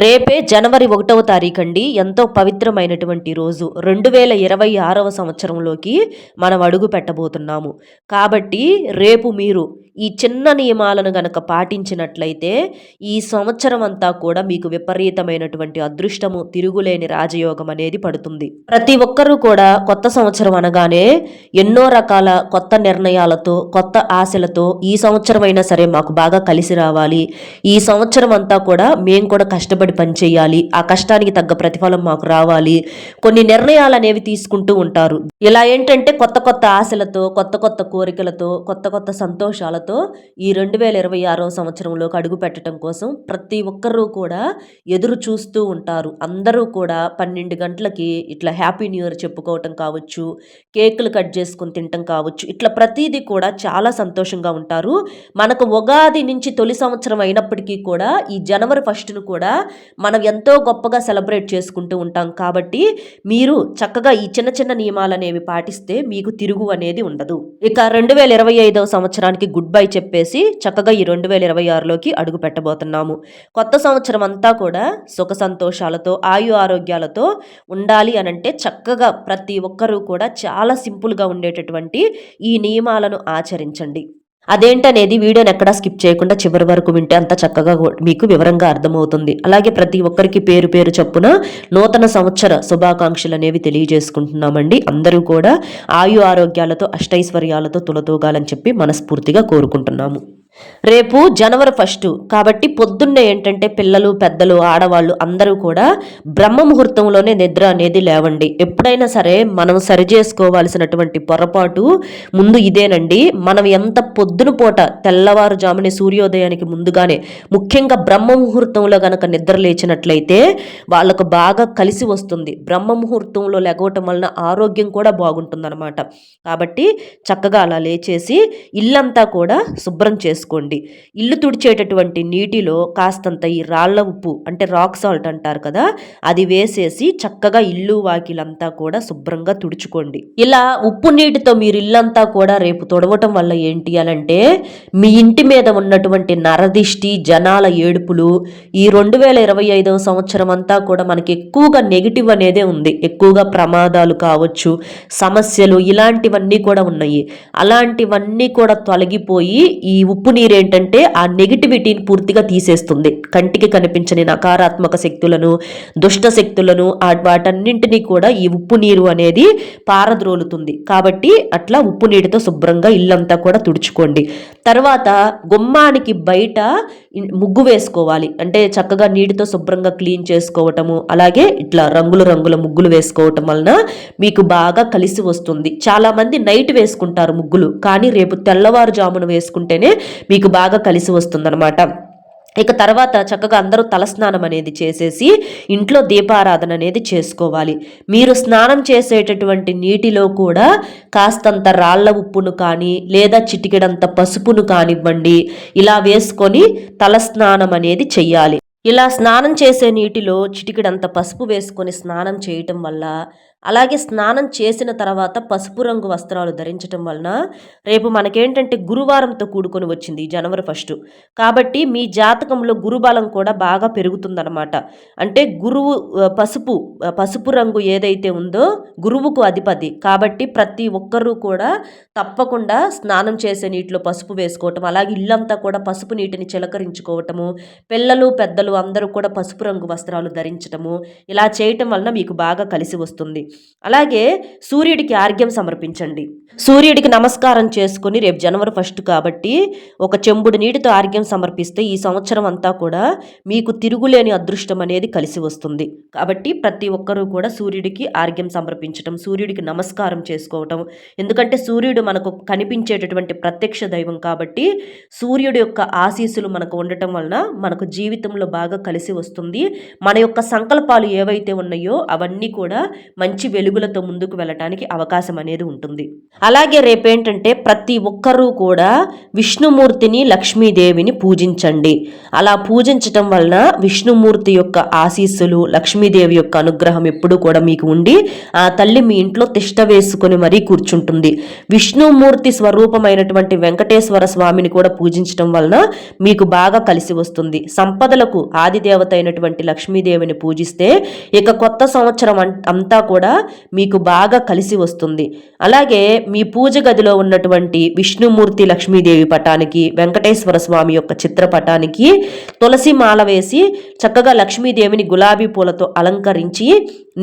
రేపే జనవరి ఒకటవ తారీఖు అండి ఎంతో పవిత్రమైనటువంటి రోజు. రెండు వేల ఇరవై ఆరవ సంవత్సరంలోకి మనం అడుగు పెట్టబోతున్నాము. కాబట్టి రేపు మీరు ఈ చిన్న నియమాలను గనక పాటించినట్లయితే ఈ సంవత్సరం అంతా కూడా మీకు విపరీతమైనటువంటి అదృష్టము తిరుగులేని రాజయోగం అనేది పడుతుంది. ప్రతి ఒక్కరూ కూడా కొత్త సంవత్సరం అనగానే ఎన్నో రకాల కొత్త నిర్ణయాలతో కొత్త ఆశలతో ఈ సంవత్సరం అయినా సరే మాకు బాగా కలిసి రావాలి. ఈ సంవత్సరం అంతా కూడా మేము కూడా కష్టపడి పనిచేయాలి ఆ కష్టానికి తగ్గ ప్రతిఫలం మాకు రావాలి కొన్ని నిర్ణయాలు అనేవి తీసుకుంటూ ఉంటారు. ఇలా ఏంటంటే కొత్త కొత్త ఆశలతో కొత్త కొత్త కోరికలతో కొత్త కొత్త సంతోషాలతో ఈ రెండు వేల ఇరవై ఆరో సంవత్సరంలోకి అడుగు పెట్టడం కోసం ప్రతి ఒక్కరూ కూడా ఎదురు చూస్తూ ఉంటారు. అందరూ కూడా పన్నెండు గంటలకి ఇట్లా హ్యాపీ న్యూ ఇయర్ చెప్పుకోవటం కావచ్చు కేకులు కట్ చేసుకుని తినటం కావచ్చు ఇట్లా ప్రతిదీ కూడా చాలా సంతోషంగా ఉంటారు. మనకు ఉగాది నుంచి తొలి సంవత్సరం అయినప్పటికీ కూడా ఈ జనవరి ఫస్ట్ను కూడా మనం ఎంతో గొప్పగా సెలబ్రేట్ చేసుకుంటూ ఉంటాం. కాబట్టి మీరు చక్కగా ఈ చిన్న చిన్న నియమాలు అనేవి పాటిస్తే మీకు తిరుగు అనేది ఉండదు. ఇక రెండు వేల ఇరవై ఐదవ సంవత్సరానికి గుడ్ బై చెప్పేసి చక్కగా ఈ రెండు వేల ఇరవై ఆరులోకి అడుగు పెట్టబోతున్నాము. కొత్త సంవత్సరం అంతా కూడా సుఖ సంతోషాలతో ఆయు ఆరోగ్యాలతో ఉండాలి అనంటే చక్కగా ప్రతి ఒక్కరూ కూడా చాలా సింపుల్గా ఉండేటటువంటి ఈ నియమాలను ఆచరించండి. అదేంటనేది వీడియోని ఎక్కడా స్కిప్ చేయకుండా చివరి వరకు వింటే అంత చక్కగా మీకు వివరంగా అర్థమవుతుంది. అలాగే ప్రతి ఒక్కరికి పేరు పేరు చొప్పున నూతన సంవత్సర శుభాకాంక్షలు అనేవి తెలియజేసుకుంటున్నామండి. అందరూ కూడా ఆయు ఆరోగ్యాలతో అష్టైశ్వర్యాలతో తులతూగాలని చెప్పి మనస్ఫూర్తిగా కోరుకుంటున్నాము. రేపు జనవరి ఫస్ట్ కాబట్టి పొద్దున్నే ఏంటంటే పిల్లలు పెద్దలు ఆడవాళ్ళు అందరూ కూడా బ్రహ్మ ముహూర్తంలోనే నిద్ర అనేది లేవండి. ఎప్పుడైనా సరే మనం సరి చేసుకోవాల్సినటువంటి పొరపాటు ముందు ఇదేనండి. మనం ఎంత పొద్దున పూట తెల్లవారుజామునే సూర్యోదయానికి ముందుగానే ముఖ్యంగా బ్రహ్మ ముహూర్తంలో గనక నిద్ర లేచినట్లయితే వాళ్ళకు బాగా కలిసి వస్తుంది. బ్రహ్మ ముహూర్తంలో లెగవటం వలన ఆరోగ్యం కూడా బాగుంటుందన్నమాట. కాబట్టి చక్కగా అలా లేచేసి ఇల్లంతా కూడా శుభ్రం చేసుకోండి ఇల్లు తుడిచేటటువంటి నీటిలో కాస్తంత ఈ రాళ్ళ ఉప్పు అంటే రాక్ సాల్ట్ అంటారు కదా అది వేసేసి చక్కగా ఇల్లు వాకిలంతా కూడా శుభ్రంగా తుడుచుకోండి. ఇలా ఉప్పు నీటితో మీరు ఇల్లంతా కూడా రేపు తుడవటం వల్ల ఏంటి అనంటే మీ ఇంటి మీద ఉన్నటువంటి నరదిష్టి జనాల ఏడుపులు ఈ రెండు వేల ఇరవై ఐదవ సంవత్సరం అంతా కూడా మనకి ఎక్కువగా నెగిటివ్ అనేదే ఉంది. ఎక్కువగా ప్రమాదాలు కావచ్చు సమస్యలు ఇలాంటివన్నీ కూడా ఉన్నాయి. అలాంటివన్నీ కూడా తొలగిపోయి ఈ ఉప్పు నీరు ఏంటంటే ఆ నెగిటివిటీని పూర్తిగా తీసేస్తుంది. కంటికి కనిపించని నకారాత్మక శక్తులను దుష్ట శక్తులను వాటన్నింటినీ కూడా ఈ ఉప్పు నీరు అనేది పారద్రోలుతుంది. కాబట్టి అట్లా ఉప్పు నీటితో శుభ్రంగా ఇల్లంతా కూడా తుడుచుకోండి. తర్వాత గుమ్మానికి బయట ముగ్గు వేసుకోవాలి. అంటే చక్కగా నీటితో శుభ్రంగా క్లీన్ చేసుకోవటము అలాగే ఇట్లా రంగుల రంగుల ముగ్గులు వేసుకోవటం వలన మీకు బాగా కలిసి వస్తుంది. చాలామంది నైట్ వేసుకుంటారు ముగ్గులు కానీ రేపు తెల్లవారుజామున వేసుకుంటేనే మీకు బాగా కలిసి వస్తుందన్నమాట. ఇక తర్వాత చక్కగా అందరూ తలస్నానం అనేది చేసేసి ఇంట్లో దీపారాధన అనేది చేసుకోవాలి. మీరు స్నానం చేసేటటువంటి నీటిలో కూడా కాస్తంత రాళ్ళ ఉప్పును కానీ లేదా చిటికెడంత పసుపును కానివ్వండి ఇలా వేసుకొని తలస్నానం అనేది చెయ్యాలి. ఇలా స్నానం చేసే నీటిలో చిటికెడంత పసుపు వేసుకొని స్నానం చేయటం వల్ల అలాగే స్నానం చేసిన తర్వాత పసుపు రంగు వస్త్రాలు ధరించటం వలన రేపు మనకేంటంటే గురువారంతో కూడుకొని వచ్చింది జనవరి ఫస్ట్. కాబట్టి మీ జాతకంలో గురుబలం కూడా బాగా పెరుగుతుందన్నమాట. అంటే గురువు పసుపు పసుపు రంగు ఏదైతే ఉందో గురువుకు అధిపతి. కాబట్టి ప్రతి ఒక్కరూ కూడా తప్పకుండా స్నానం చేసే నీటిలో పసుపు వేసుకోవటం అలాగే ఇల్లంతా కూడా పసుపు నీటిని చిలకరించుకోవటము పిల్లలు పెద్దలు అందరూ కూడా పసుపు రంగు వస్త్రాలు ధరించటము ఇలా చేయటం వలన మీకు బాగా కలిసి వస్తుంది. అలాగే సూర్యుడికి ఆర్ఘ్యం సమర్పించండి. సూర్యుడికి నమస్కారం చేసుకుని రేపు జనవరి ఫస్ట్ కాబట్టి ఒక చెంబుడు నీటితో ఆర్ఘ్యం సమర్పిస్తే ఈ సంవత్సరం అంతా కూడా మీకు తిరుగులేని అదృష్టం అనేది కలిసి వస్తుంది. కాబట్టి ప్రతి ఒక్కరూ కూడా సూర్యుడికి ఆర్ఘ్యం సమర్పించటం సూర్యుడికి నమస్కారం చేసుకోవటం ఎందుకంటే సూర్యుడు మనకు కనిపించేటటువంటి ప్రత్యక్ష దైవం కాబట్టి సూర్యుడి యొక్క ఆశీస్సులు మనకు ఉండటం వలన మనకు జీవితంలో బాగా కలిసి వస్తుంది. మన యొక్క సంకల్పాలు ఏవైతే ఉన్నాయో అవన్నీ కూడా మంచి మంచి వెలుగులతో ముందుకు వెళ్ళటానికి అవకాశం అనేది ఉంటుంది. అలాగే రేపేంటంటే ప్రతి ఒక్కరూ కూడా విష్ణుమూర్తిని లక్ష్మీదేవిని పూజించండి. అలా పూజించటం వలన విష్ణుమూర్తి యొక్క ఆశీస్సులు లక్ష్మీదేవి యొక్క అనుగ్రహం ఎప్పుడూ కూడా మీకు ఉండి ఆ తల్లి మీ ఇంట్లో తిష్ట వేసుకుని మరీ కూర్చుంటుంది. విష్ణుమూర్తి స్వరూపమైనటువంటి వెంకటేశ్వర స్వామిని కూడా పూజించటం వలన మీకు బాగా కలిసి వస్తుంది. సంపదలకు ఆదిదేవత అయినటువంటి లక్ష్మీదేవిని పూజిస్తే ఇక కొత్త సంవత్సరం అంతా కూడా మీకు బాగా కలిసి వస్తుంది. అలాగే మీ పూజ గదిలో ఉన్నటువంటి విష్ణుమూర్తి లక్ష్మీదేవి పటానికి వెంకటేశ్వర స్వామి యొక్క చిత్రపటానికి తులసి మాల వేసి చక్కగా లక్ష్మీదేవిని గులాబీ పూలతో అలంకరించి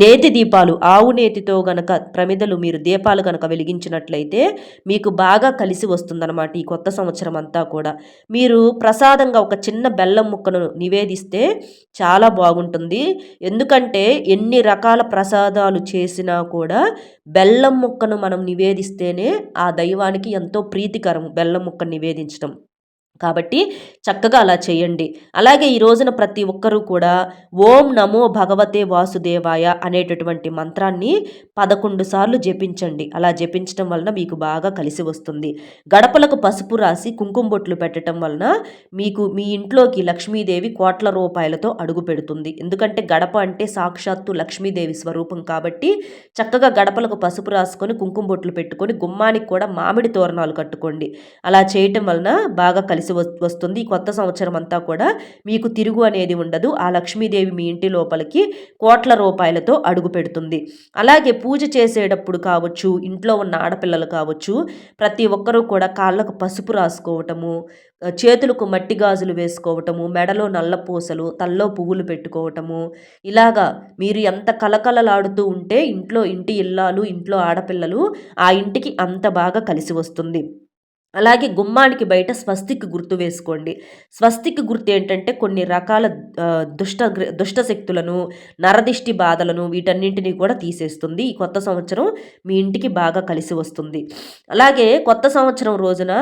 నేతి దీపాలు ఆవు నేతితో గనక ప్రమిదలు మీరు దీపాలు గనక వెలిగించినట్లయితే మీకు బాగా కలిసి వస్తుందన్నమాట ఈ కొత్త సంవత్సరం అంతా కూడా. మీరు ప్రసాదంగా ఒక చిన్న బెల్లం ముక్కను నివేదిస్తే చాలా బాగుంటుంది. ఎందుకంటే ఎన్ని రకాల ప్రసాదాలు చేసినా కూడా బెల్లం ముక్కను మనం నివేదిస్తేనే ఆ దైవానికి ఎంతో ప్రీతికరం బెల్లం ముక్కను నివేదించడం కాబట్టి చక్కగా అలా చేయండి. అలాగే ఈ రోజున ప్రతి ఒక్కరూ కూడా ఓం నమో భగవతే వాసుదేవాయ అనేటటువంటి మంత్రాన్ని పదకొండు సార్లు జపించండి. అలా జపించడం వలన మీకు బాగా కలిసి వస్తుంది. గడపలకు పసుపు రాసి కుంకుమ బొట్లు పెట్టడం వలన మీకు మీ ఇంట్లోకి లక్ష్మీదేవి కోట్ల రూపాయలతో అడుగు పెడుతుంది. ఎందుకంటే గడప అంటే సాక్షాత్తు లక్ష్మీదేవి స్వరూపం కాబట్టి చక్కగా గడపలకు పసుపు రాసుకొని కుంకుమ బొట్లు పెట్టుకొని గుమ్మానికి కూడా మామిడి తోరణాలు కట్టుకోండి. అలా చేయటం వలన బాగా కలిసి కలిసి వస్తుంది. కొత్త సంవత్సరం అంతా కూడా మీకు తిరుగు అనేది ఉండదు. ఆ లక్ష్మీదేవి మీ ఇంటి లోపలికి కోట్ల రూపాయలతో అడుగు పెడుతుంది. అలాగే పూజ చేసేటప్పుడు కావచ్చు ఇంట్లో ఉన్న ఆడపిల్లలు కావచ్చు ప్రతి ఒక్కరూ కూడా కాళ్ళకు పసుపు రాసుకోవటము చేతులకు మట్టి గాజులు వేసుకోవటము మెడలో నల్ల పూసలు తల్లో పువ్వులు పెట్టుకోవటము ఇలాగా మీరు ఎంత కలకలలాడుతూ ఉంటే ఇంట్లో ఇంటి ఇల్లాలు ఇంట్లో ఆడపిల్లలు ఆ ఇంటికి అంత బాగా కలిసి వస్తుంది. అలాగే గుమ్మానికి బయట స్వస్తిక్ గుర్తు వేసుకోండి. స్వస్తిక్ గుర్తు ఏంటంటే కొన్ని రకాల దుష్ట దుష్ట శక్తులను నరదిష్టి బాధలను వీటన్నింటినీ కూడా తీసేస్తుంది. ఈ కొత్త సంవత్సరం మీ ఇంటికి బాగా కలిసి వస్తుంది. అలాగే కొత్త సంవత్సరం రోజున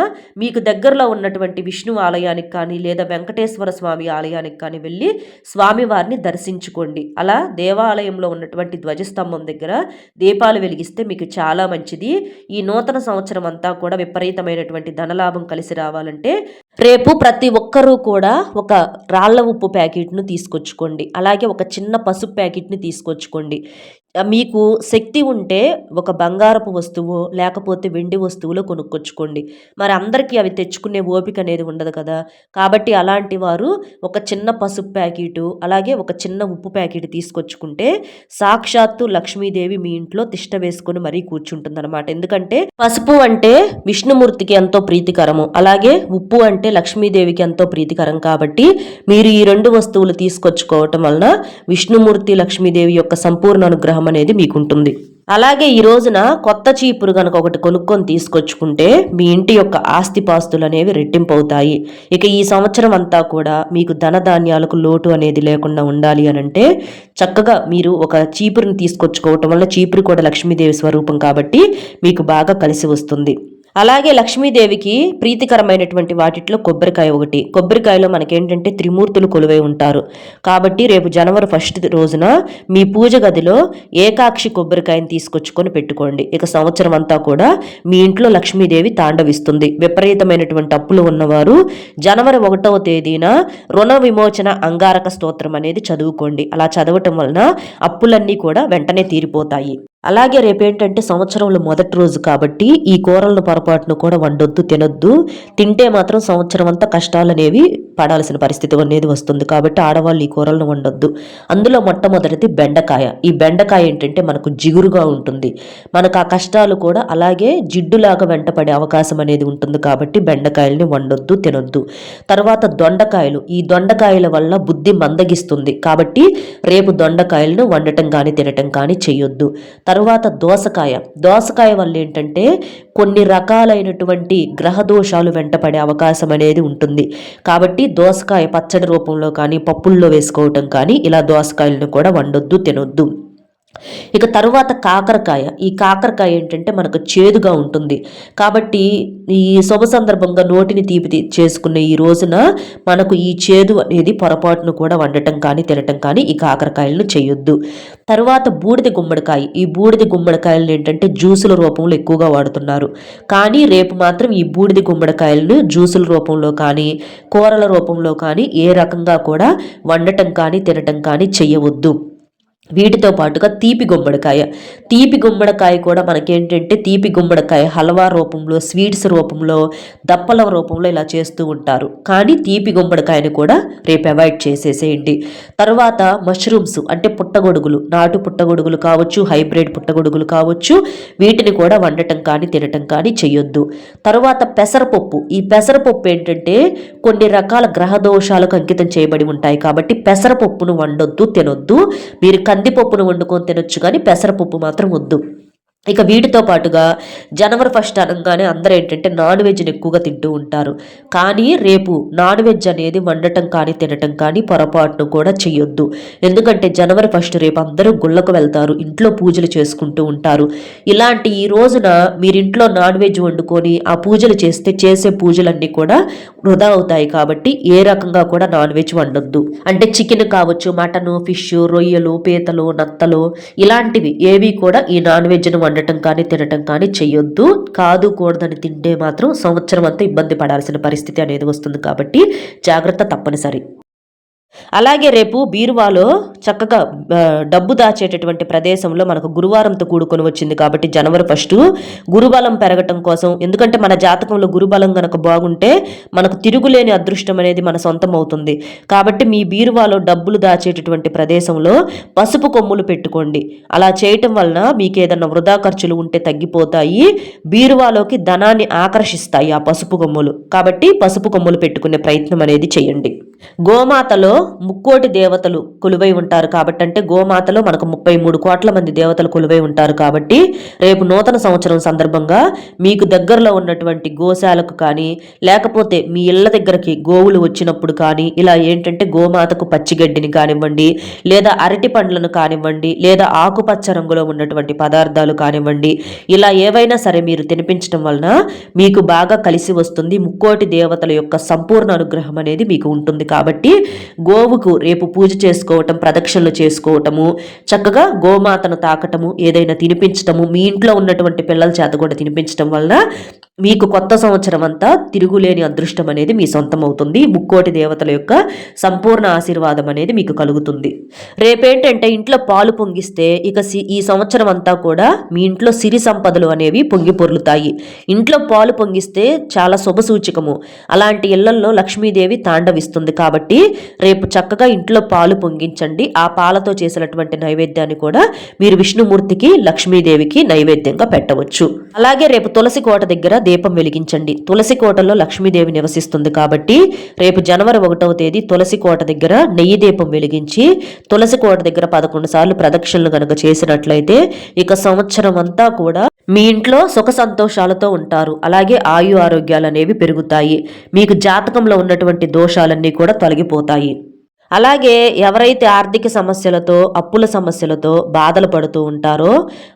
మీకు దగ్గరలో ఉన్నటువంటి విష్ణు ఆలయానికి కానీ లేదా వెంకటేశ్వర స్వామి ఆలయానికి కానీ వెళ్ళి స్వామివారిని దర్శించుకోండి. అలా దేవాలయంలో ఉన్నటువంటి ధ్వజస్తంభం దగ్గర దీపాలు వెలిగిస్తే మీకు చాలా మంచిది. ఈ నూతన సంవత్సరం అంతా కూడా విపరీతమైనటువంటి ఉన్నటువంటి ధనలాభం కలిసి రావాలంటే రేపు ప్రతి ఒక్కరూ కూడా ఒక రాళ్ళ ఉప్పు ప్యాకెట్ను తీసుకొచ్చుకోండి. అలాగే ఒక చిన్న పసుపు ప్యాకెట్ని తీసుకొచ్చుకోండి. మీకు శక్తి ఉంటే ఒక బంగారపు వస్తువు లేకపోతే వెండి వస్తువులు కొనుక్కొచ్చుకోండి. మరి అందరికీ అవి తెచ్చుకునే ఓపిక అనేది ఉండదు కదా. కాబట్టి అలాంటి వారు ఒక చిన్న పసుపు ప్యాకెటు అలాగే ఒక చిన్న ఉప్పు ప్యాకెట్ తీసుకొచ్చుకుంటే సాక్షాత్తు లక్ష్మీదేవి మీ ఇంట్లో తిష్ట వేసుకొని మరీ కూర్చుంటుందన్నమాట. ఎందుకంటే పసుపు అంటే విష్ణుమూర్తికి ఎంతో ప్రీతికరము అలాగే ఉప్పు అంటే లక్ష్మీదేవికి ఎంతో ప్రీతికరం కాబట్టి మీరు ఈ రెండు వస్తువులు తీసుకొచ్చుకోవటం వలన విష్ణుమూర్తి లక్ష్మీదేవి యొక్క సంపూర్ణ అనుగ్రహం లాభం అనేది మీకుంటుంది. అలాగే ఈ రోజున కొత్త చీపురు కనుక ఒకటి కొనుక్కొని తీసుకొచ్చుకుంటే మీ ఇంటి యొక్క ఆస్తిపాస్తులు అనేవి రెట్టింపు అవుతాయి ఇక ఈ సంవత్సరం అంతా కూడా మీకు ధనధాన్యాలకు లోటు అనేది లేకుండా ఉండాలి అని అంటే చక్కగా మీరు ఒక చీపురుని తీసుకొచ్చుకోవటం వల్ల చీపురు కూడా లక్ష్మీదేవి స్వరూపం కాబట్టి మీకు బాగా కలిసి వస్తుంది. అలాగే లక్ష్మీదేవికి ప్రీతికరమైనటువంటి వాటిట్లో కొబ్బరికాయ ఒకటి. కొబ్బరికాయలో మనకేంటంటే త్రిమూర్తులు కొలువై ఉంటారు. కాబట్టి రేపు జనవరి ఫస్ట్ రోజున మీ పూజ గదిలో ఏకాక్షి కొబ్బరికాయని తీసుకొచ్చుకొని పెట్టుకోండి. ఇక సంవత్సరం అంతా కూడా మీ ఇంట్లో లక్ష్మీదేవి తాండవిస్తుంది. విపరీతమైనటువంటి అప్పులు ఉన్నవారు జనవరి ఒకటవ తేదీన రుణ విమోచన అంగారక స్తోత్రం అనేది చదువుకోండి. అలా చదవటం వలన అప్పులన్నీ కూడా వెంటనే తీరిపోతాయి. అలాగే రేపేంటంటే సంవత్సరంలో మొదటి రోజు కాబట్టి ఈ కూరలను పొరపాటును కూడా వండొద్దు తినొద్దు. తింటే మాత్రం సంవత్సరం అంతా కష్టాలు అనేవి పడాల్సిన పరిస్థితి అనేది వస్తుంది. కాబట్టి ఆడవాళ్ళు ఈ కూరలను వండొద్దు. అందులో మొట్టమొదటిది బెండకాయ. ఈ బెండకాయ ఏంటంటే మనకు జిగురుగా ఉంటుంది. మనకు ఆ కష్టాలు కూడా అలాగే జిడ్డులాగా వెంటపడే అవకాశం అనేది ఉంటుంది కాబట్టి బెండకాయల్ని వండొద్దు తినొద్దు. తర్వాత దొండకాయలు. ఈ దొండకాయల వల్ల బుద్ధి మందగిస్తుంది. కాబట్టి రేపు దొండకాయలను వండటం కానీ తినటం కానీ చేయొద్దు తరువాత దోసకాయ. దోసకాయ వల్ల ఏంటంటే కొన్ని రకాలైనటువంటి గ్రహ దోషాలు వెంటపడే అవకాశం అనేది ఉంటుంది. కాబట్టి దోసకాయ పచ్చడి రూపంలో కానీ పప్పుల్లో వేసుకోవటం కానీ ఇలా దోసకాయలను కూడా వండొద్దు తినొద్దు. ఇక తరువాత కాకరకాయ. ఈ కాకరకాయ ఏంటంటే మనకు చేదుగా ఉంటుంది. కాబట్టి ఈ శుభ సందర్భంగా నోటిని తీపి తీ- చేసుకునే ఈ రోజున మనకు ఈ చేదు అనేది పొరపాటును కూడా వండటం కానీ తినటం కానీ ఈ కాకరకాయలను చేయొద్దు. తర్వాత బూడిద గుమ్మడికాయ. ఈ బూడిద గుమ్మడికాయలను ఏంటంటే జ్యూసుల రూపంలో ఎక్కువగా వాడుతున్నారు. కానీ రేపు మాత్రం ఈ బూడిద గుమ్మడికాయలను జ్యూసుల రూపంలో కానీ కూరల రూపంలో కానీ ఏ రకంగా కూడా వండటం కానీ తినటం కానీ చేయవద్దు. వీటితో పాటుగా తీపి గుమ్మడికాయ. తీపి గుమ్మడికాయ కూడా మనకేంటంటే తీపి గుమ్మడికాయ హల్వా రూపంలో స్వీట్స్ రూపంలో దప్పల రూపంలో ఇలా చేస్తూ ఉంటారు. కానీ తీపి గుమ్మడికాయని కూడా రేపు అవాయిడ్ చేసేసేయండి. తర్వాత మష్రూమ్స్ అంటే పుట్టగొడుగులు నాటు పుట్టగొడుగులు కావచ్చు హైబ్రిడ్ పుట్టగొడుగులు కావచ్చు వీటిని కూడా వండటం కానీ తినటం కానీ చేయొద్దు తర్వాత పెసరపప్పు. ఈ పెసరపప్పు ఏంటంటే కొన్ని రకాల గ్రహ దోషాలకు అంకితం చేయబడి ఉంటాయి కాబట్టి పెసరపప్పును వండొద్దు తినొద్దు. మీరు కందిపప్పును వండుకొని తినొచ్చు కానీ పెసరపప్పు మాత్రం వద్దు. ఇక వీటితో పాటుగా జనవరి ఫస్ట్ అనగానే అందరూ ఏంటంటే నాన్ వెజ్ని ఎక్కువగా తింటూ ఉంటారు. కానీ రేపు నాన్ వెజ్ అనేది వండటం కానీ తినటం కానీ పొరపాటును కూడా చేయొద్దు. ఎందుకంటే జనవరి ఫస్ట్ రేపు అందరూ గుళ్ళకు వెళ్తారు ఇంట్లో పూజలు చేసుకుంటూ ఉంటారు. ఇలాంటి ఈ రోజున మీరు ఇంట్లో నాన్ వెజ్ వండుకొని ఆ పూజలు చేస్తే చేసే పూజలన్నీ కూడా వృధా అవుతాయి కాబట్టి ఏ రకంగా కూడా నాన్ వెజ్ వండొద్దు. అంటే చికెన్ కావచ్చు మటను ఫిష్ రొయ్యలు పీతలు నత్తలు ఇలాంటివి ఏవి కూడా ఈ నాన్ వెజ్ను వండటం కానీ తినటం కానీ చేయొద్దు కాదు కూడదని తింటే మాత్రం సంవత్సరం అంతా ఇబ్బంది పడాల్సిన పరిస్థితి అనేది వస్తుంది కాబట్టి జాగ్రత్త తప్పనిసరి. అలాగే రేపు బీరువాలో చక్కగా డబ్బు దాచేటటువంటి ప్రదేశంలో మనకు గురువారంతో కూడుకొని వచ్చింది కాబట్టి జనవరి ఫస్ట్ గురుబలం పెరగటం కోసం. ఎందుకంటే మన జాతకంలో గురుబలం గనక బాగుంటే మనకు తిరుగులేని అదృష్టం అనేది మన సొంతం అవుతుంది కాబట్టి మీ బీరువాలో డబ్బులు దాచేటటువంటి ప్రదేశంలో పసుపు కొమ్ములు పెట్టుకోండి. అలా చేయటం వలన మీకు ఏదన్నా వృధా ఖర్చులు ఉంటే తగ్గిపోతాయి. బీరువాలోకి ధనాన్ని ఆకర్షిస్తాయి ఆ పసుపు కొమ్ములు. కాబట్టి పసుపు కొమ్ములు పెట్టుకునే ప్రయత్నం అనేది చేయండి. గోమాతలో ముక్కోటి దేవతలు కొలువై ఉంటారు కాబట్టి అంటే గోమాతలో మనకు ముప్పై మూడు కోట్ల మంది దేవతలు కొలువై ఉంటారు కాబట్టి రేపు నూతన సంవత్సరం సందర్భంగా మీకు దగ్గరలో ఉన్నటువంటి గోశాలకు కానీ లేకపోతే మీ ఇళ్ళ దగ్గరకి గోవులు వచ్చినప్పుడు కానీ ఇలా ఏంటంటే గోమాతకు పచ్చిగడ్డిని కానివ్వండి లేదా అరటి పండ్లను కానివ్వండి లేదా ఆకుపచ్చ రంగులో ఉన్నటువంటి పదార్థాలు కానివ్వండి ఇలా ఏవైనా సరే మీరు తినిపించడం వలన మీకు బాగా కలిసి వస్తుంది. ముక్కోటి దేవతల యొక్క సంపూర్ణ అనుగ్రహం అనేది మీకు ఉంటుంది కాబట్టి గోవుకు రేపు పూజ చేసుకోవటం ప్రదక్షిణలు చేసుకోవటము చక్కగా గోమాతను తాకటము ఏదైనా తినిపించటము మీ ఇంట్లో ఉన్నటువంటి పిల్లల చేత కూడా తినిపించటం వలన మీకు కొత్త సంవత్సరం అంతా తిరుగులేని అదృష్టం అనేది మీ సొంతం అవుతుంది ముక్కోటి దేవతల యొక్క సంపూర్ణ ఆశీర్వాదం అనేది మీకు కలుగుతుంది. రేపేంటంటే ఇంట్లో పాలు పొంగిస్తే ఇక సి- ఈ సంవత్సరం అంతా కూడా మీ ఇంట్లో సిరి సంపదలు అనేవి పొంగి పొర్లుతాయి. ఇంట్లో పాలు పొంగిస్తే చాలా శుభ సూచకము అలాంటి ఇళ్ళల్లో లక్ష్మీదేవి తాండవిస్తుంది. కాబట్టి రేపు చక్కగా ఇంట్లో పాలు పొంగించండి. ఆ పాలతో చేసినటువంటి నైవేద్యాన్ని కూడా మీరు విష్ణుమూర్తికి లక్ష్మీదేవికి నైవేద్యంగా పెట్టవచ్చు. అలాగే రేపు తులసి కోట దగ్గర దీపం వెలిగించండి. తులసి కోటలో లక్ష్మీదేవి నివసిస్తుంది కాబట్టి రేపు జనవరి ఒకటవ తేదీ తులసి కోట దగ్గర నెయ్యి దీపం వెలిగించి తులసి కోట దగ్గర పదకొండు సార్లు ప్రదక్షిణలు గనక చేసినట్లయితే ఇక సంవత్సరం అంతా కూడా మీ ఇంట్లో సుఖ సంతోషాలతో ఉంటారు. అలాగే ఆయు ఆరోగ్యాలు అనేవి పెరుగుతాయి. మీకు జాతకంలో ఉన్నటువంటి దోషాలన్నీ కూడా తొలగిపోతాయి. అలాగే ఎవరైతే ఆర్థిక సమస్యలతో అప్పుల సమస్యలతో బాధలు పడుతూ ఉంటారో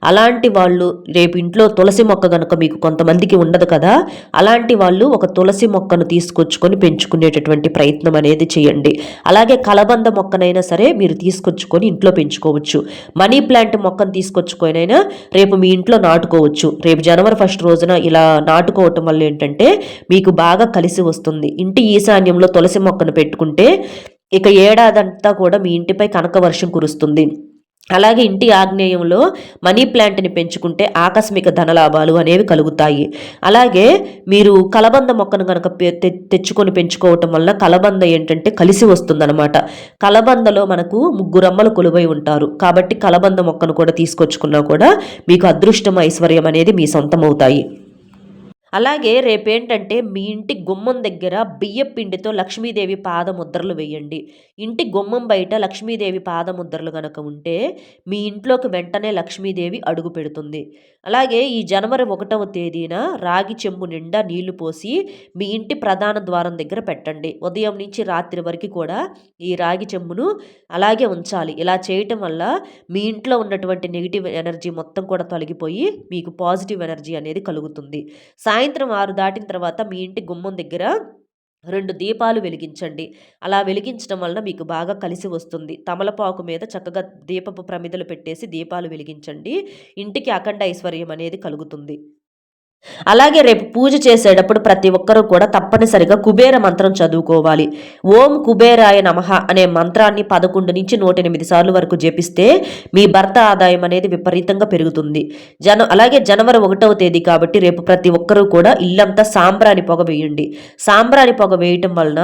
అలాంటి వాళ్ళు రేపు ఇంట్లో తులసి మొక్క కనుక మీకు కొంతమందికి ఉండదు కదా అలాంటి వాళ్ళు ఒక తులసి మొక్కను తీసుకొచ్చుకొని పెంచుకునేటటువంటి ప్రయత్నం అనేది చేయండి. అలాగే కలబంద మొక్కనైనా సరే మీరు తీసుకొచ్చుకొని ఇంట్లో పెంచుకోవచ్చు. మనీ ప్లాంట్ మొక్కను తీసుకొచ్చుకొనైనా రేపు మీ ఇంట్లో నాటుకోవచ్చు. రేపు జనవరి ఫస్ట్ రోజున ఇలా నాటుకోవటం వల్ల ఏంటంటే మీకు బాగా కలిసి వస్తుంది. ఇంటి ఈశాన్యంలో తులసి మొక్కను పెట్టుకుంటే ఇక ఏడాదంతా కూడా మీ ఇంటిపై కనక వర్షం కురుస్తుంది. అలాగే ఇంటి ఆగ్నేయంలో మనీ ప్లాంట్ని పెంచుకుంటే ఆకస్మిక ధనలాభాలు అనేవి కలుగుతాయి. అలాగే మీరు కలబంద మొక్కను కనుక తె- తెచ్చుకొని పెంచుకోవటం వల్ల కలబంద ఏంటంటే కలిసి వస్తుందన్నమాట. కలబందలో మనకు ముగ్గురమ్మలు కొలువై ఉంటారు. కాబట్టి కలబంద మొక్కను కూడా తీసుకొచ్చుకున్నా కూడా మీకు అదృష్టం ఐశ్వర్యం అనేది మీ సొంతం అవుతాయి అలాగే రేపేంటంటే మీ ఇంటి గుమ్మం దగ్గర బియ్యం పిండితో లక్ష్మీదేవి పాదముద్రలు వేయండి. ఇంటి గుమ్మం బయట లక్ష్మీదేవి పాదముద్రలు కనుక ఉంటే మీ ఇంట్లోకి వెంటనే లక్ష్మీదేవి అడుగు పెడుతుంది. అలాగే ఈ జనవరి ఒకటవ తేదీన రాగి చెంబు నిండా నీళ్ళు పోసి మీ ఇంటి ప్రధాన ద్వారం దగ్గర పెట్టండి. ఉదయం నుంచి రాత్రి వరకు కూడా ఈ రాగి చెంబును అలాగే ఉంచాలి. ఇలా చేయటం వల్ల మీ ఇంట్లో ఉన్నటువంటి నెగిటివ్ ఎనర్జీ మొత్తం కూడా తొలగిపోయి మీకు పాజిటివ్ ఎనర్జీ అనేది కలుగుతుంది. సాయంత్రం ఆరు దాటిన తర్వాత మీ ఇంటి గుమ్మం దగ్గర రెండు దీపాలు వెలిగించండి. అలా వెలిగించడం వలన మీకు బాగా కలిసి వస్తుంది. తమలపాకు మీద చక్కగా దీపపు ప్రమిదలు పెట్టేసి దీపాలు వెలిగించండి. ఇంటికి అఖండ ఐశ్వర్యం అనేది కలుగుతుంది. అలాగే రేపు పూజ చేసేటప్పుడు ప్రతి ఒక్కరూ కూడా తప్పనిసరిగా కుబేర మంత్రం చదువుకోవాలి. ఓం కుబేరాయ నమః అనే మంత్రాన్ని పదకొండు నుంచి నూట ఎనిమిది సార్లు వరకు జపిస్తే మీ భర్త ఆదాయం అనేది విపరీతంగా పెరుగుతుంది. జన అలాగే జనవరి ఒకటవ తేదీ కాబట్టి రేపు ప్రతి ఒక్కరూ కూడా ఇల్లంతా సాంబ్రాని పొగ వేయండి. సాంబ్రాని పొగ వేయటం వలన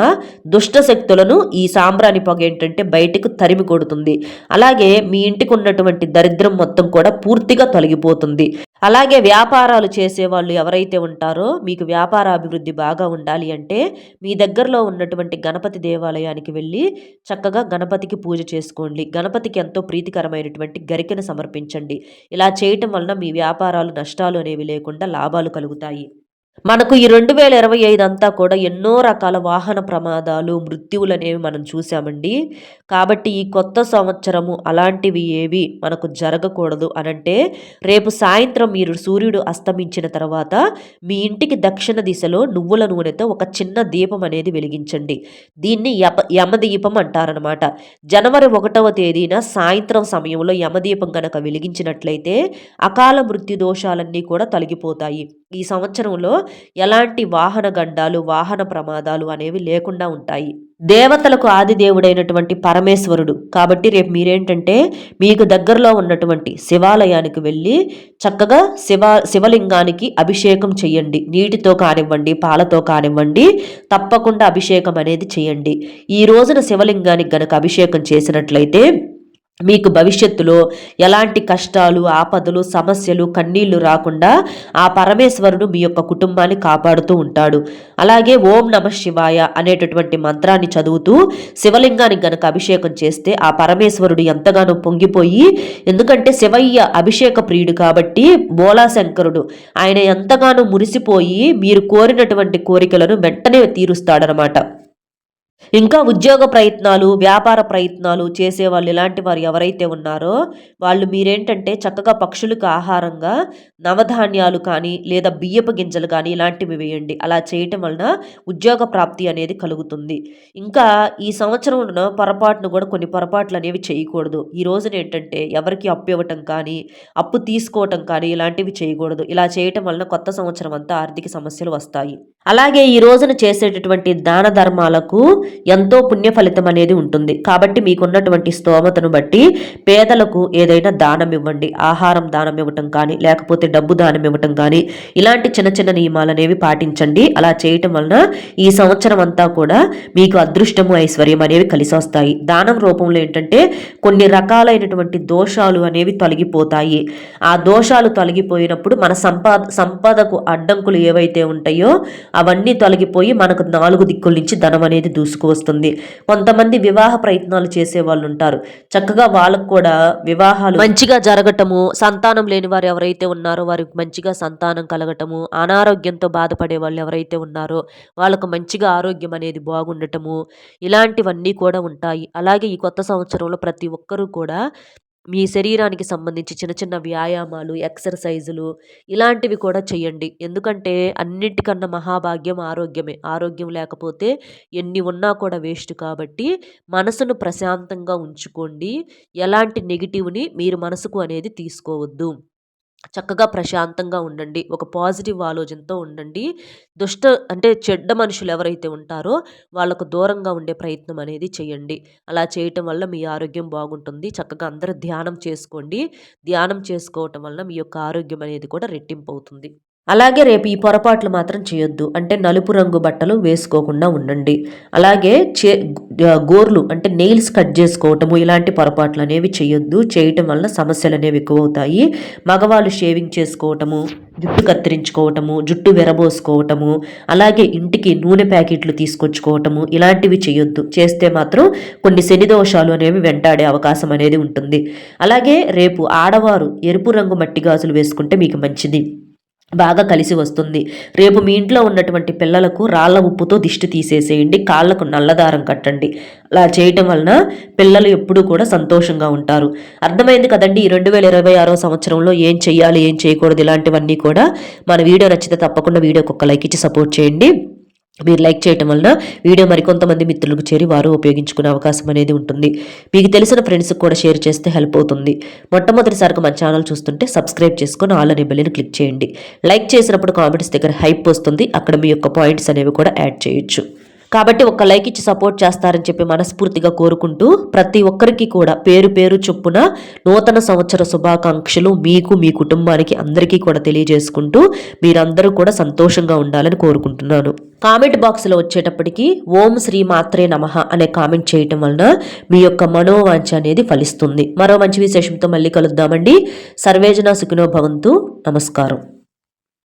దుష్ట శక్తులను ఈ సాంబ్రాని పొగ ఏంటంటే బయటకు తరిమి కొడుతుంది. అలాగే మీ ఇంటికి ఉన్నటువంటి దరిద్రం మొత్తం కూడా పూర్తిగా తొలగిపోతుంది. అలాగే వ్యాపారాలు చేసేవాళ్ళు ఎవరైతే ఉంటారో మీకు వ్యాపార అభివృద్ధి బాగా ఉండాలి అంటే మీ దగ్గరలో ఉన్నటువంటి గణపతి దేవాలయానికి వెళ్ళి చక్కగా గణపతికి పూజ చేసుకోండి. గణపతికి ఎంతో ప్రీతికరమైనటువంటి గరికెను సమర్పించండి. ఇలా చేయటం వలన మీ వ్యాపారాలు నష్టాలు అనేవి లేకుండా లాభాలు కలుగుతాయి. మనకు ఈ రెండు వేల ఇరవై ఐదు అంతా కూడా ఎన్నో రకాల వాహన ప్రమాదాలు మృత్యువులు అనేవి మనం చూసామండి కాబట్టి ఈ కొత్త సంవత్సరము అలాంటివి ఏవి మనకు జరగకూడదు అనంటే రేపు సాయంత్రం మీరు సూర్యుడు అస్తమించిన తర్వాత మీ ఇంటికి దక్షిణ దిశలో నువ్వుల నూనెతో ఒక చిన్న దీపం అనేది వెలిగించండి. దీన్ని యప యమదీపం అంటారనమాట జనవరి ఒకటవ తేదీన సాయంత్రం సమయంలో యమదీపం కనుక వెలిగించినట్లయితే అకాల మృత్యు దోషాలన్నీ కూడా తొలగిపోతాయి. ఈ సంవత్సరంలో ఎలాంటి వాహన గడ్డాలు వాహన ప్రమాదాలు అనేవి లేకుండా ఉంటాయి. దేవతలకు ఆది దేవుడైనటువంటి పరమేశ్వరుడు. కాబట్టి రేపు మీరేంటంటే మీకు దగ్గరలో ఉన్నటువంటి శివాలయానికి వెళ్ళి చక్కగా శివ శివలింగానికి అభిషేకం చేయండి నీటితో కానివ్వండి పాలతో కానివ్వండి తప్పకుండా అభిషేకం అనేది చేయండి ఈ రోజున శివలింగానికి గనక అభిషేకం చేసినట్లయితే మీకు భవిష్యత్తులో ఎలాంటి కష్టాలు ఆపదలు సమస్యలు కన్నీళ్ళు రాకుండా ఆ పరమేశ్వరుడు మీ యొక్క కుటుంబాన్ని కాపాడుతూ ఉంటాడు. అలాగే ఓం నమ శివాయ అనేటటువంటి మంత్రాన్ని చదువుతూ శివలింగానికి గనక అభిషేకం చేస్తే ఆ పరమేశ్వరుడు ఎంతగానో పొంగిపోయి ఎందుకంటే శివయ్య అభిషేక ప్రియుడు కాబట్టి బోలాశంకరుడు. ఆయన ఎంతగానో మురిసిపోయి మీరు కోరినటువంటి కోరికలను వెంటనే తీరుస్తాడనమాట. ఇంకా ఉద్యోగ ప్రయత్నాలు వ్యాపార ప్రయత్నాలు చేసేవాళ్ళు ఇలాంటి వారు ఎవరైతే ఉన్నారో వాళ్ళు మీరేంటంటే చక్కగా పక్షులకు ఆహారంగా నవధాన్యాలు కానీ లేదా బియ్యపు గింజలు కానీ ఇలాంటివి వేయండి. అలా చేయటం వలన ఉద్యోగ ప్రాప్తి అనేది కలుగుతుంది. ఇంకా ఈ సంవత్సరంలో పొరపాటును కూడా కొన్ని పొరపాట్లు అనేవి చేయకూడదు. ఈ రోజున ఏంటంటే ఎవరికి అప్పు ఇవ్వటం కానీ అప్పు తీసుకోవటం కానీ ఇలాంటివి చేయకూడదు. ఇలా చేయటం వలన కొత్త సంవత్సరం అంతా ఆర్థిక సమస్యలు వస్తాయి. అలాగే ఈ రోజున చేసేటటువంటి దాన ధర్మాలకు ఎంతో పుణ్య ఫలితం అనేది ఉంటుంది. కాబట్టి మీకున్నటువంటి స్తోమతను బట్టి పేదలకు ఏదైనా దానం ఇవ్వండి. ఆహారం దానం ఇవ్వటం కానీ లేకపోతే డబ్బు దానం ఇవ్వటం కానీ ఇలాంటి చిన్న చిన్న నియమాలు అనేవి పాటించండి. అలా చేయటం వలన ఈ సంవత్సరం అంతా కూడా మీకు అదృష్టము ఐశ్వర్యం అనేవి కలిసి వస్తాయి. దానం రూపంలో ఏంటంటే కొన్ని రకాలైనటువంటి దోషాలు అనేవి తొలగిపోతాయి. ఆ దోషాలు తొలగిపోయినప్పుడు మన సంపాద సంపదకు అడ్డంకులు ఏవైతే ఉంటాయో అవన్నీ తొలగిపోయి మనకు నాలుగు దిక్కుల నుంచి ధనం అనేది దూసుకువస్తుంది కొంతమంది వివాహ ప్రయత్నాలు చేసే వాళ్ళు ఉంటారు. చక్కగా వాళ్ళకు కూడా వివాహాలు మంచిగా జరగటము సంతానం లేని వారు ఎవరైతే ఉన్నారో వారికి మంచిగా సంతానం కలగటము అనారోగ్యంతో బాధపడే వాళ్ళు ఎవరైతే ఉన్నారో వాళ్ళకు మంచిగా ఆరోగ్యం అనేది బాగుండటము ఇలాంటివన్నీ కూడా ఉంటాయి. అలాగే ఈ కొత్త సంవత్సరంలో ప్రతి ఒక్కరూ కూడా మీ శరీరానికి సంబంధించి చిన్న చిన్న వ్యాయామాలు ఎక్సర్సైజులు ఇలాంటివి కూడా చేయండి ఎందుకంటే అన్నిటికన్నా మహాభాగ్యం ఆరోగ్యమే. ఆరోగ్యం లేకపోతే ఎన్ని ఉన్నా కూడా వేస్ట్ కాబట్టి మనసును ప్రశాంతంగా ఉంచుకోండి. ఎలాంటి నెగిటివ్ని మీరు మనసుకు అనేది తీసుకోవద్దు. చక్కగా ప్రశాంతంగా ఉండండి. ఒక పాజిటివ్ ఆలోచనతో ఉండండి. దుష్ట అంటే చెడ్డ మనుషులు ఎవరైతే ఉంటారో వాళ్ళకు దూరంగా ఉండే ప్రయత్నం అనేది చేయండి. అలా చేయటం వల్ల మీ ఆరోగ్యం బాగుంటుంది. చక్కగా అందరూ ధ్యానం చేసుకోండి. ధ్యానం చేసుకోవటం వల్ల మీ యొక్క ఆరోగ్యం అనేది కూడా రెట్టింపు అవుతుంది. అలాగే రేపు ఈ పొరపాట్లు మాత్రం చేయొద్దు. అంటే నలుపు రంగు బట్టలు వేసుకోకుండా ఉండండి. అలాగే చే గోర్లు అంటే నెయిల్స్ కట్ చేసుకోవటము ఇలాంటి పొరపాట్లు అనేవి చేయొద్దు. చేయటం వల్ల సమస్యలు అనేవి ఎక్కువ అవుతాయి మగవాళ్ళు షేవింగ్ చేసుకోవటము జుట్టు కత్తిరించుకోవటము జుట్టు విరబోసుకోవటము అలాగే ఇంటికి నూనె ప్యాకెట్లు తీసుకొచ్చుకోవటము ఇలాంటివి చేయొద్దు. చేస్తే మాత్రం కొన్ని శని దోషాలు అనేవి వెంటాడే అవకాశం అనేది ఉంటుంది. అలాగే రేపు ఆడవారు ఎరుపు రంగు మట్టి గాజులు వేసుకుంటే మీకు మంచిది. బాగా కలిసి వస్తుంది. రేపు మీ ఇంట్లో ఉన్నటువంటి పిల్లలకు రాళ్ళ ఉప్పుతో దిష్టి తీసేసేయండి. కాళ్ళకు నల్లదారం కట్టండి. అలా చేయటం వలన పిల్లలు ఎప్పుడూ కూడా సంతోషంగా ఉంటారు. అర్థమైంది కదండి? ఈ రెండు వేల ఇరవై ఆరో సంవత్సరంలో ఏం చేయాలి ఏం చేయకూడదు ఇలాంటివన్నీ కూడా మన వీడియో నచ్చితే తప్పకుండా వీడియోకి ఒక లైక్ ఇచ్చి సపోర్ట్ చేయండి. మీరు లైక్ చేయటం వలన వీడియో మరికొంతమంది మిత్రులకు చేరి వారు ఉపయోగించుకునే అవకాశం అనేది ఉంటుంది. మీకు తెలిసిన ఫ్రెండ్స్కి కూడా షేర్ చేస్తే హెల్ప్ అవుతుంది. మొట్టమొదటిసారిగా మన ఛానల్ చూస్తుంటే సబ్స్క్రైబ్ చేసుకొని ఆల్ అనే బెల్లిని క్లిక్ చేయండి. లైక్ చేసినప్పుడు కామెంట్స్ దగ్గర హైప్ వస్తుంది. అక్కడ మీ యొక్క పాయింట్స్ అనేవి కూడా యాడ్ చేయొచ్చు. కాబట్టి ఒక లైక్ ఇచ్చి సపోర్ట్ చేస్తారని చెప్పి మనస్ఫూర్తిగా కోరుకుంటూ ప్రతి ఒక్కరికి కూడా పేరు పేరు చొప్పున నూతన సంవత్సర శుభాకాంక్షలు మీకు మీ కుటుంబానికి అందరికీ కూడా తెలియజేసుకుంటూ మీరందరూ కూడా సంతోషంగా ఉండాలని కోరుకుంటున్నాను. కామెంట్ బాక్స్లో వచ్చేటప్పటికి ఓం శ్రీ మాత్రే నమః అనే కామెంట్ చేయటం వలన మీ యొక్క మనోవాంఛ అనేది ఫలిస్తుంది. మరో మంచి విశేషంతో మళ్ళీ కలుద్దామండి. సర్వేజన సుఖినో భవంతు. నమస్కారం.